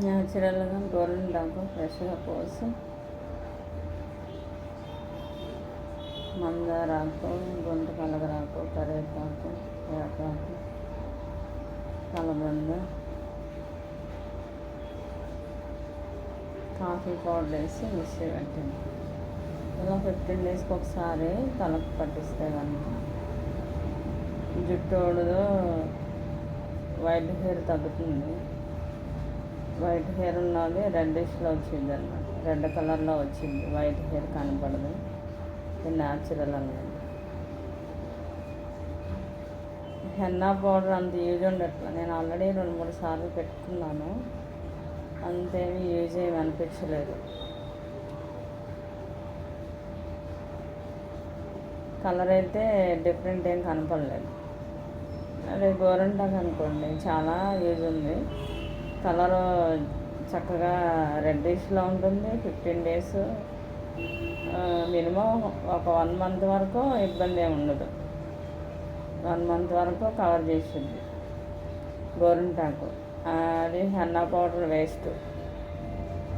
న్యాచురల్గా గోరింటాకు ఫ్రెష్గా కోసి మందారాకు గుంట కలగరాకు కరివేపాకు వేపాకు కలబంద కాఫీ పౌడర్ వేసి మిక్సీ పెట్టండి ఇలా ఫిఫ్టీన్ డేస్కి ఒకసారి తలకు పట్టిస్తే కనుక జుట్టు ఊడదు వైట్ హెయిర్ తగ్గుతుంది వైట్ హెయిర్ ఉన్నది రెడ్డిష్లో వచ్చింది అనమాట రెడ్ కలర్లో వచ్చింది. వైట్ హెయిర్ కనపడదు. ఇది న్యాచురల్ అన్నమాట. హెన్నా పౌడర్ అంత యూజ్ ఉండట్లా. నేను ఆల్రెడీ రెండు మూడు సార్లు పెట్టుకున్నాను. అంతేమీ యూజ్ ఏమి అనిపించలేదు. కలర్ అయితే డిఫరెంట్ ఏం కనపడలేదు. అదే గోరంటాకు అనుకోండి. చాలా యూజ్ ఉంది. కలర్ చక్కగా రెడ్డిష్లో ఉంటుంది ఫిఫ్టీన్ డేస్. మినిమం ఒక వన్ మంత్ వరకు ఇబ్బంది ఏమి ఉండదు. వన్ మంత్ వరకు కవర్ చేసింది గోరింటాకు అది హెన్నా పౌడర్ వేస్ట్.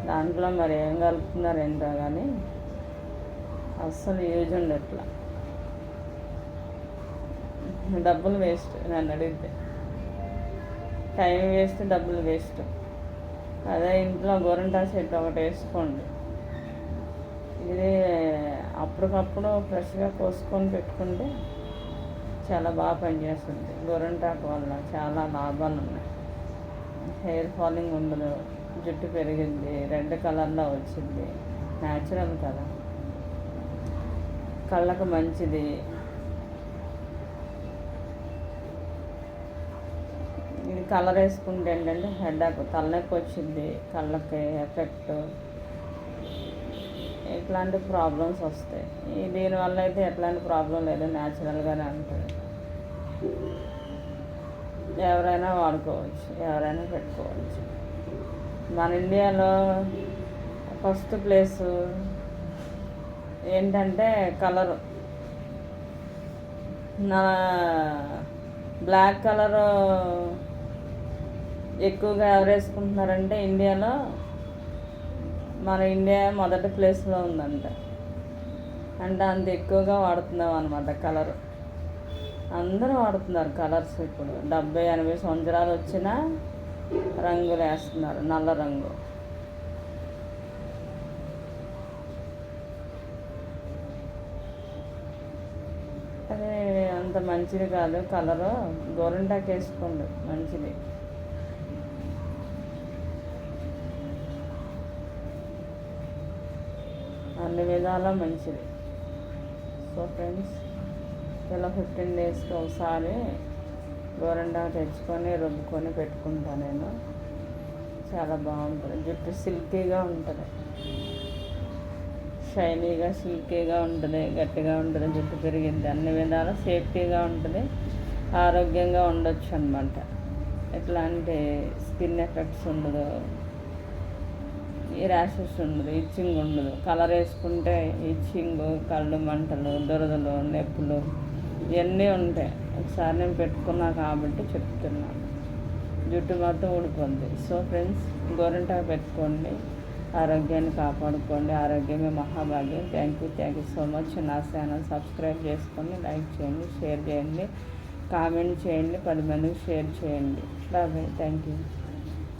దాంట్లో మరి ఏం కలుపుతున్నారు ఏంటో కానీ అస్సలు యూజ్ ఉండట్లా. డబ్బులు వేస్ట్ నన్ను అడిగితే. టైం వేస్ట్ డబ్బులు వేస్ట్. అదే ఇంట్లో గోరంటా చెట్టు ఒకటి వేసుకోండి. ఇది అప్పటికప్పుడు ఫ్రెష్గా కోసుకొని పెట్టుకుంటే చాలా బాగా పనిచేస్తుంది. గోరంటాకు వల్ల చాలా లాభాలు ఉన్నాయి. హెయిర్ ఫాలింగ్ ఉండదు. జుట్టు పెరిగింది. రెడ్ కలర్లో వచ్చింది. న్యాచురల్ కదా. కళ్ళకు మంచిది. ఇది కలర్ వేసుకుంటే ఏంటంటే హెడ్ తలనొప్పి వచ్చింది కళ్ళకి ఎఫెక్ట్. ఇట్లాంటి ప్రాబ్లమ్స్ వస్తాయి. దీనివల్ల అయితే ఎట్లాంటి ప్రాబ్లం లేదు న్యాచురల్గానే ఉంటుంది. ఎవరైనా వాడుకోవచ్చు ఎవరైనా పెట్టుకోవచ్చు. మన ఇండియాలో ఫస్ట్ ప్లేస్ ఏంటంటే కలరు నా బ్లాక్ కలరు ఎక్కువగా ఎవరేసుకుంటున్నారంటే ఇండియాలో మన ఇండియా మొదటి ప్లేస్లో ఉందంట. అంటే అంత ఎక్కువగా వాడుతున్నాం అనమాట కలర్. అందరూ వాడుతున్నారు కలర్స్ ఇప్పుడు. డెబ్బై ఎనభై సంవత్సరాలు వచ్చిన రంగులు వేస్తున్నారు నల్ల రంగు. అదే అంత మంచిది కాదు కలరు. గోరింటాకు వేసుకోండి మంచిది. అన్ని విధాలా మంచిది. సో ఫ్రెండ్స్ ఇలా ఫిఫ్టీన్ డేస్కి ఒకసారి గోరండా తెచ్చుకొని రుబ్బుకొని పెట్టుకుంటాను నేను. చాలా బాగుంటుంది. జుట్టు సిల్కీగా ఉంటుంది. షైనీగా సిల్కీగా ఉంటుంది గట్టిగా ఉంటుంది జుట్టు పెరిగింది. అన్ని విధాల సేఫ్టీగా ఉంటుంది. ఆరోగ్యంగా ఉండొచ్చు అనమాట ఎట్లాంటి స్కిన్ ఎఫెక్ట్స్ ఉండదు. ఈ ర్యాషెస్ ఉండదు ఇచ్చింగ్ ఉండదు. కలర్ వేసుకుంటే ఇచ్చింగ్ కళ్ళు మంటలు దురదలు నొప్పులు ఇవన్నీ ఉంటాయి. ఒకసారి నేను పెట్టుకున్నా కాబట్టి చెప్తున్నాను జుట్టు మొత్తం ఊడిపోద్ది. సో ఫ్రెండ్స్ గోరింటాకు పెట్టుకోండి. ఆరోగ్యాన్ని కాపాడుకోండి. ఆరోగ్యమే మహాభాగ్యం. Thank you thank you so much నా ఛానల్ సబ్స్క్రైబ్ చేసుకోండి లైక్ చేయండి షేర్ చేయండి కామెంట్ చేయండి పది మందికి షేర్ చేయండి. Bye thank you